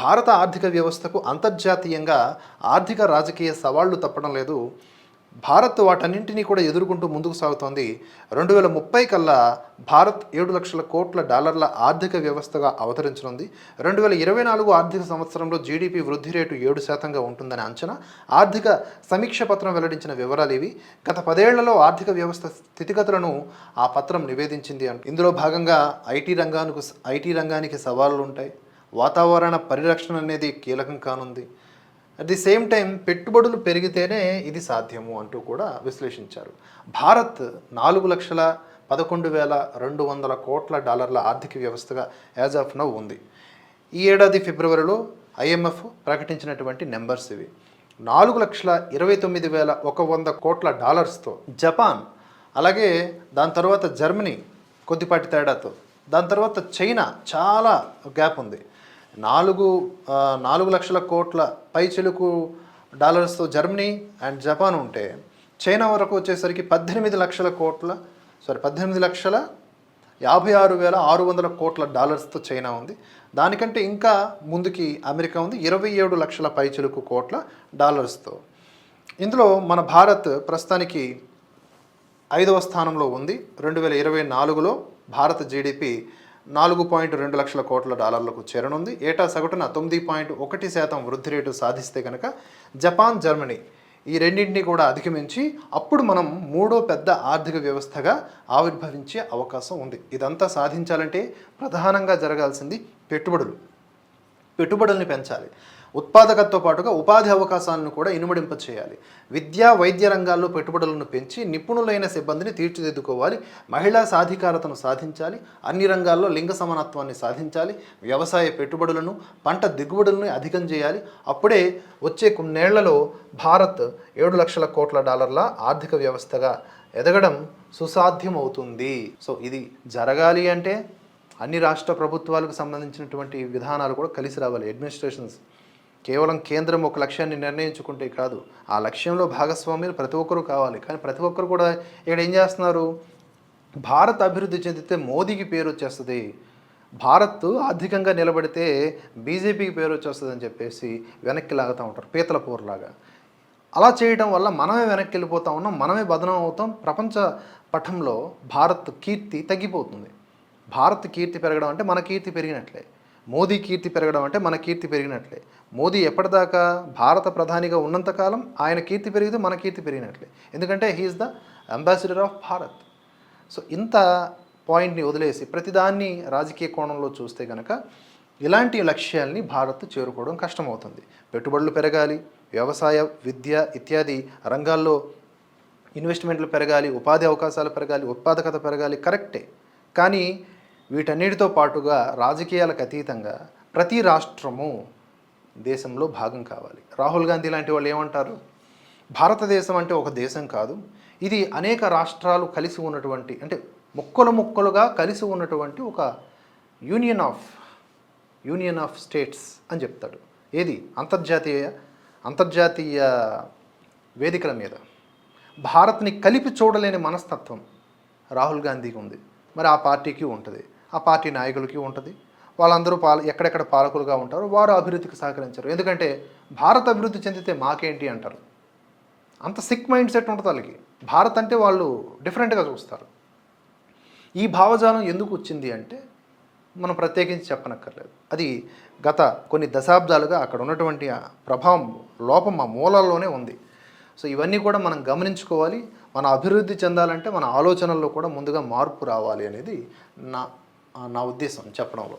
భారత ఆర్థిక వ్యవస్థకు అంతర్జాతీయంగా ఆర్థిక రాజకీయ సవాళ్ళు తప్పడం లేదు. భారత్ వాటన్నింటినీ కూడా ఎదుర్కొంటూ ముందుకు సాగుతోంది. రెండు వేల ముప్పై కల్లా భారత్ ఏడు లక్షల కోట్ల డాలర్ల ఆర్థిక వ్యవస్థగా అవతరించనుంది. రెండు వేల ఇరవై నాలుగు ఆర్థిక సంవత్సరంలో జీడిపి వృద్ధి రేటు ఏడు శాతంగా ఉంటుందని అంచనా ఆర్థిక సమీక్ష పత్రం వెల్లడించిన వివరాలు ఇవి. గత పదేళ్ళలో ఆర్థిక వ్యవస్థ స్థితిగతులను ఆ పత్రం నివేదించింది అంటు. ఇందులో భాగంగా ఐటీ రంగానికి ఐటీ రంగానికి సవాళ్ళు ఉంటాయి వాతావరణ పరిరక్షణ అనేది కీలకం కానుంది. అట్ ది సేమ్ టైం పెట్టుబడులు పెరిగితేనే ఇది సాధ్యము అంటూ కూడా విశ్లేషించారు. భారత్ నాలుగు లక్షల పదకొండు వేల రెండు వందల కోట్ల డాలర్ల ఆర్థిక వ్యవస్థగా యాజ్ ఆఫ్ నౌ ఉంది. ఈ ఏడాది ఫిబ్రవరిలో ఐఎంఎఫ్ ప్రకటించినటువంటి నెంబర్స్ ఇవి. నాలుగు లక్షల ఇరవై తొమ్మిది వేల ఒక వంద కోట్ల డాలర్స్తో జపాన్ అలాగే దాని తర్వాత జర్మనీ కొద్దిపాటి తేడాతో దాని తర్వాత చైనా చాలా గ్యాప్ ఉంది. నాలుగు నాలుగు లక్షల కోట్ల పైచిలుకు డాలర్స్తో జర్మనీ అండ్ జపాన్ ఉంటే చైనా వరకు వచ్చేసరికి పద్దెనిమిది లక్షల కోట్ల సారీ పద్దెనిమిది లక్షల యాభై ఆరు వేల ఆరు వందల కోట్ల డాలర్స్తో చైనా ఉంది. దానికంటే ఇంకా ముందుకి అమెరికా ఉంది ఇరవై ఏడు లక్షల పైచిలుకు కోట్ల డాలర్స్తో. ఇందులో మన భారత్ ప్రస్తుతానికి ఐదవ స్థానంలో ఉంది. రెండు వేల ఇరవై నాలుగులో భారత జీడిపి నాలుగు పాయింట్ రెండు లక్షల కోట్ల డాలర్లకు చేరనుంది. ఏటా సగటున తొమ్మిది పాయింట్ ఒకటి శాతం వృద్ధి రేటు సాధిస్తే కనుక జపాన్ జర్మనీ ఈ రెండింటిని కూడా అధిగమించి అప్పుడు మనం మూడో పెద్ద ఆర్థిక వ్యవస్థగా ఆవిర్భవించే అవకాశం ఉంది. ఇదంతా సాధించాలంటే ప్రధానంగా జరగాల్సింది పెట్టుబడులు. పెట్టుబడుల్ని పెంచాలి. ఉత్పాదకతతో పాటుగా ఉపాధి అవకాశాలను కూడా ఇనుమడింప చేయాలి. విద్యా వైద్య రంగాల్లో పెట్టుబడులను పెంచి నిపుణులైన సిబ్బందిని తీర్చిదిద్దుకోవాలి. మహిళా సాధికారతను సాధించాలి. అన్ని రంగాల్లో లింగ సమానత్వాన్ని సాధించాలి. వ్యవసాయ పెట్టుబడులను పంట దిగుబడులను అధికం చేయాలి. అప్పుడే వచ్చే కొన్నేళ్ళలో భారత్ ఏడు లక్షల కోట్ల డాలర్ల ఆర్థిక వ్యవస్థగా ఎదగడం సుసాధ్యమవుతుంది. సో ఇది జరగాలి అంటే అన్ని రాష్ట్ర ప్రభుత్వాలకు సంబంధించినటువంటి విధానాలు కూడా కలిసి రావాలి. అడ్మినిస్ట్రేషన్స్ కేవలం కేంద్రం ఒక లక్ష్యాన్ని నిర్ణయించుకుంటే కాదు. ఆ లక్ష్యంలో భాగస్వామ్యులు ప్రతి ఒక్కరూ కావాలి. కానీ ప్రతి ఒక్కరు కూడా ఇక్కడ ఏం చేస్తున్నారు? భారత్ అభివృద్ధి చెందితే మోదీకి పేరు వచ్చేస్తుంది. భారత్ ఆర్థికంగా నిలబడితే బీజేపీకి పేరు వచ్చేస్తుంది అని చెప్పేసి వెనక్కి లాగుతూ ఉంటారు. పీతల పోరులాగా. అలా చేయడం వల్ల మనమే వెనక్కి వెళ్ళిపోతా ఉన్నాం. మనమే బదనం అవుతాం. ప్రపంచ పటంలో భారత్ కీర్తి తగ్గిపోతుంది. భారత్ కీర్తి పెరగడం అంటే మన కీర్తి పెరిగినట్లే. మోదీ కీర్తి పెరగడం అంటే మన కీర్తి పెరిగినట్లే. మోదీ ఎప్పటిదాకా భారత ప్రధానిగా ఉన్నంతకాలం ఆయన కీర్తి పెరిగితే మన కీర్తి పెరిగినట్లే. ఎందుకంటే he is the ambassador of Bharat so ఇంత పాయింట్ని వదిలేసి ప్రతిదాన్ని రాజకీయ కోణంలో చూస్తే కనుక ఇలాంటి లక్ష్యాల్ని భారత్ చేరుకోవడం కష్టమవుతుంది. పెట్టుబడులు పెరగాలి వ్యవసాయ విద్య ఇత్యాది రంగాల్లో ఇన్వెస్ట్మెంట్లు పెరగాలి ఉపాధి అవకాశాలు పెరగాలి ఉత్పాదకత పెరగాలి కరెక్టే. కానీ వీటన్నిటితో పాటుగా రాజకీయాలకు అతీతంగా ప్రతి రాష్ట్రము దేశంలో భాగం కావాలి. రాహుల్ గాంధీ లాంటి వాళ్ళు ఏమంటారు? భారతదేశం అంటే ఒక దేశం కాదు. ఇది అనేక రాష్ట్రాలు కలిసి ఉన్నటువంటి అంటే ముక్కలు ముక్కలుగా కలిసి ఉన్నటువంటి ఒక union of union of states అని చెప్తాడు. ఏది? అంతర్జాతీయ అంతర్జాతీయ వేదికల మీద. భారత్ని కలిపి చూడలేని మనస్తత్వం రాహుల్ గాంధీకి ఉంది. మరి ఆ పార్టీకి ఉంటుంది. ఆ పార్టీ నాయకులకి ఉంటుంది. వాళ్ళందరూ పాల ఎక్కడెక్కడ పాలకులుగా ఉంటారో వారు అభివృద్ధికి సహకరించరు. ఎందుకంటే భారత్ అభివృద్ధి చెందితే మాకేంటి అంటారు. అంత సిక్ మైండ్ సెట్ ఉంటుంది వాళ్ళకి. భారత్ అంటే వాళ్ళు డిఫరెంట్గా చూస్తారు. ఈ భావజాలం ఎందుకు వచ్చింది అంటే మనం ప్రత్యేకించి చెప్పనక్కర్లేదు. అది గత కొన్ని దశాబ్దాలుగా అక్కడ ఉన్నటువంటి ఆ ప్రభావం లోపం ఆ మూలాల్లోనే ఉంది. సో ఇవన్నీ కూడా మనం గమనించుకోవాలి. మన అభివృద్ధి చెందాలంటే మన ఆలోచనల్లో కూడా ముందుగా మార్పు రావాలి అనేది నా నా ఉద్దేశం చెప్పడంలో.